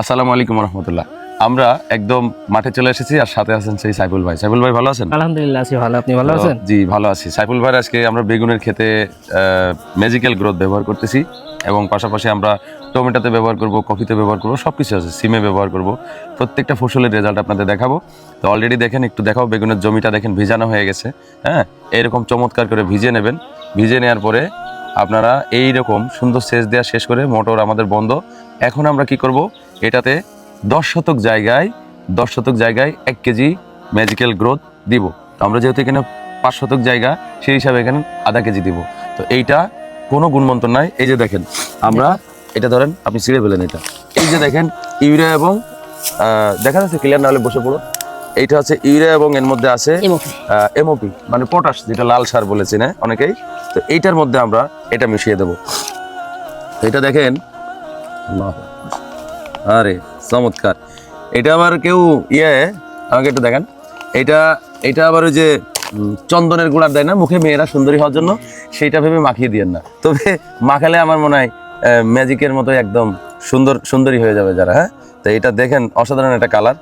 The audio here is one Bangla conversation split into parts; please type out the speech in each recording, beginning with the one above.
আসসালামু আলাইকুম রহমতুল্লাহ। আমরা একদম মাঠে চলে এসেছি আর সাথে আছেন সেই সাইফুল ভাই। সাইফুল ভাই ভালো আছেন? আলহামদুলিল্লাহ আছি ভালো। আপনি ভালো আছেন? জি ভালো আছি। সাইফুল ভাই আজকে আমরা বেগুনের খেতে ম্যাজিক্যাল গ্রোথ ব্যবহার করতেছি এবং পাশাপাশি আমরা টমেটোতে ব্যবহার করব কফিতে ব্যবহার করব সব কিছু আছে। সিমে ব্যবহার করব। প্রত্যেকটা ফসলের রেজাল্ট আপনাদের দেখাবো। তো অলরেডি দেখেন একটু দেখাও বেগুনের জমিটা দেখেন ভিজানো হয়ে গেছে। হ্যাঁ এরকম চমৎকার করে ভিজে নেবেন। ভিজে নেওয়ার পরে আপনারা এই রকম সুন্দর সেচ দেওয়া শেষ করে মোটর আমাদের বন্ধ। এখন আমরা কি করব? এটাতে দশ শতক জায়গায় দশ শতক জায়গায় এক কেজি ম্যাজিক্যাল গ্রোথ দিব। তো আমরা যেহেতু এখানে পাঁচ শতক জায়গা সেই হিসাবে এখানে আধা কেজি দিব। তো এইটা কোনো গুণমন্ত্র নাই। এই যে দেখেন আমরা এটা ধরেন আপনি ছিঁড়ে ফেলেন এটা। এই যে দেখেন ইউরিয়া এবং দেখা যাচ্ছে ক্লিয়ার না হলে বসে পড়ো এইটা হচ্ছে ইউরিয়া এবং এর মধ্যে আছে এমওপি মানে পটাশ যেটা লাল সার বলেছি না অনেকেই। তো এইটার মধ্যে আমরা এটা মিশিয়ে দেব। এটা দেখেন আল্লাহ। আরে চমৎকার। এটা আবার কেউ ইয়ে আমাকে একটু দেখেন। এটা এটা আবার ওই যে চন্দনের গুঁড়ার দেয় না? মুখে মেয়েরা সুন্দরী হওয়ার জন্য সেইটা ভেবে মাখিয়ে দিয়েন না। তবে মাখালে আমার মনে হয় ম্যাজিকের মতো একদম সুন্দর সুন্দরী হয়ে যাবে যারা হ্যাঁ? তো এটা দেখেন অসাধারণ একটা কালার।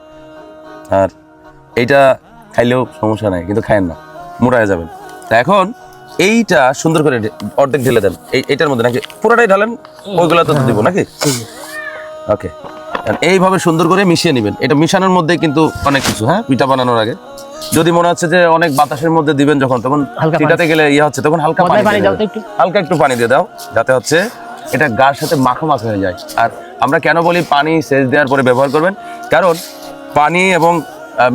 আর এইটা খাইলেও সমস্যা নাই কিন্তু খায়েন না মোটা হয়ে যাবেন। তা এখন এইটা সুন্দর করে অর্ধেক ঢেলে দেন। এই এইটার মধ্যে নাকি পুরোটাই ঢালেন? ওইগুলো তো দিব নাকি? ওকে এইভাবে সুন্দর করে মিশিয়ে নেবেন। এটা মিশানোর মধ্যে কিন্তু অনেক কিছু হ্যাঁ? পিঠা বানানোর আগে। যদি মনে হচ্ছে যে অনেক বাতাসের মধ্যে দিবেন যখন তখন পিঠাতে গেলে ইয়ে হচ্ছে তখন হালকা পানি হালকা একটু পানি দিয়ে দাও যাতে হচ্ছে এটা গার সাথে মাখো মাখো হয়ে যায়। আর আমরা কেন বলি পানি সেচ দেওয়ার পরে ব্যবহার করবেন? কারণ পানি এবং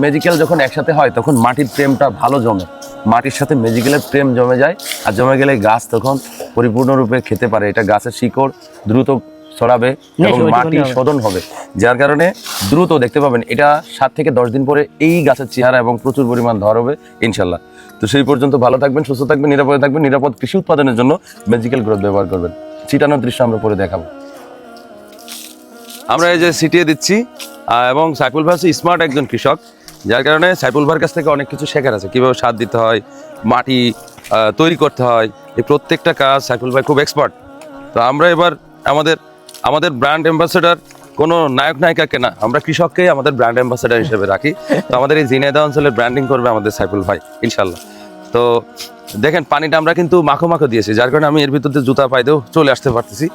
মেজিক্যাল যখন একসাথে হয় তখন মাটির প্রেমটা ভালো জমে। মাটির সাথে মেজিক্যালের প্রেম জমে যায় আর জমে গেলে গাছ তখন পরিপূর্ণরূপে খেতে পারে। এটা গাছের শিকড় দ্রুত ছড়াবে এবং মাটি। শোধন হবে। যার কারণে দ্রুত দেখতে পাবেন এটা সাত থেকে দশ দিন পরে এই গাছের চেহারা এবং প্রচুর পরিমাণ ধর হবে ইনশাল্লাহ। তো সেই পর্যন্ত ভালো থাকবেন সুস্থ থাকবেন নিরাপদে থাকবেন নিরাপদ কৃষি উৎপাদনের জন্য ম্যাজিক্যাল গ্রোথ ব্যবহার করবেন। ছিটানোর দৃশ্য আমরা পরে দেখাবো। আমরা এই যে ছিটিয়ে দিচ্ছি এবং সাইফুল ভাই স্মার্ট একজন কৃষক যার কারণে সাইফুল ভাইয়ের কাছ থেকে অনেক কিছু শেখার আছে। কীভাবে সার দিতে হয় মাটি তৈরি করতে হয় এই প্রত্যেকটা কাজ সাইফুল ভাই খুব এক্সপার্ট তো আমরা এবার আমাদের আমাদের ব্র্যান্ড অ্যাম্বাসেডার কোনো নায়ক, নায়িকাকে না, আমরা কৃষককেই আমাদের ব্র্যান্ড অ্যাম্বাসেডার হিসেবে রাখি। তো আমাদের এই জিনেদা অঞ্চলের ব্র্যান্ডিং করবে আমাদের সাইফুল ভাই ইনশাল্লাহ তো দেখেন, পানিটা আমরা কিন্তু মাখো মাখো দিয়েছি, যার কারণে আমি এর ভিতর জুতা পাইতেও চলে আসতে পারতেছি।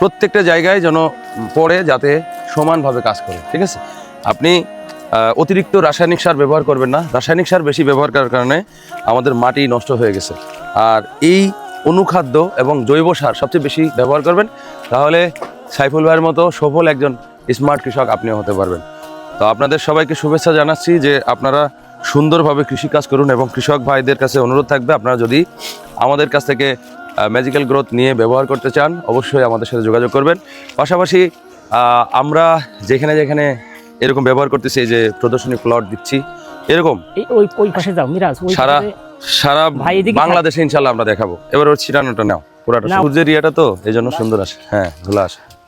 প্রত্যেকটা জায়গায় যেন পড়ে যাতে সমানভাবে কাজ করে, ঠিক আছে? আপনি অতিরিক্ত রাসায়নিক সার ব্যবহার করবেন না। রাসায়নিক সার বেশি ব্যবহার করার কারণে আমাদের মাটি নষ্ট হয়ে গেছে। আর এই অনুখাদ্য এবং জৈব সার সবচেয়ে বেশি ব্যবহার করবেন তাহলে সাইফুল ভাইয়ের মতো সফল একজন স্মার্ট কৃষক আপনিও হতে পারবেন। তো আপনাদের সবাইকে শুভেচ্ছা জানাচ্ছি যে আপনারা সুন্দরভাবে কৃষিকাজ করুন এবং কৃষক ভাইদের কাছে অনুরোধ থাকবে আপনারা যদি আমাদের কাছ থেকে ম্যাজিক্যাল গ্রোথ নিয়ে ব্যবহার করতে চান অবশ্যই আমাদের সাথে যোগাযোগ করবেন। পাশাপাশি আমরা যেখানে যেখানে এরকম ব্যবহার করতেছি যে প্রদর্শনী প্লট দিচ্ছি এরকম। ওই পাশে যাও মিরাজ সারা সারা বাংলাদেশে ইনশাল্লাহ আমরা দেখাবো। এবার ওর ছিটানোটা নাও। পুরাটা সূর্যের ইয়েটা তো এই জন্য সুন্দর আসে। হ্যাঁ ধুলা আসে।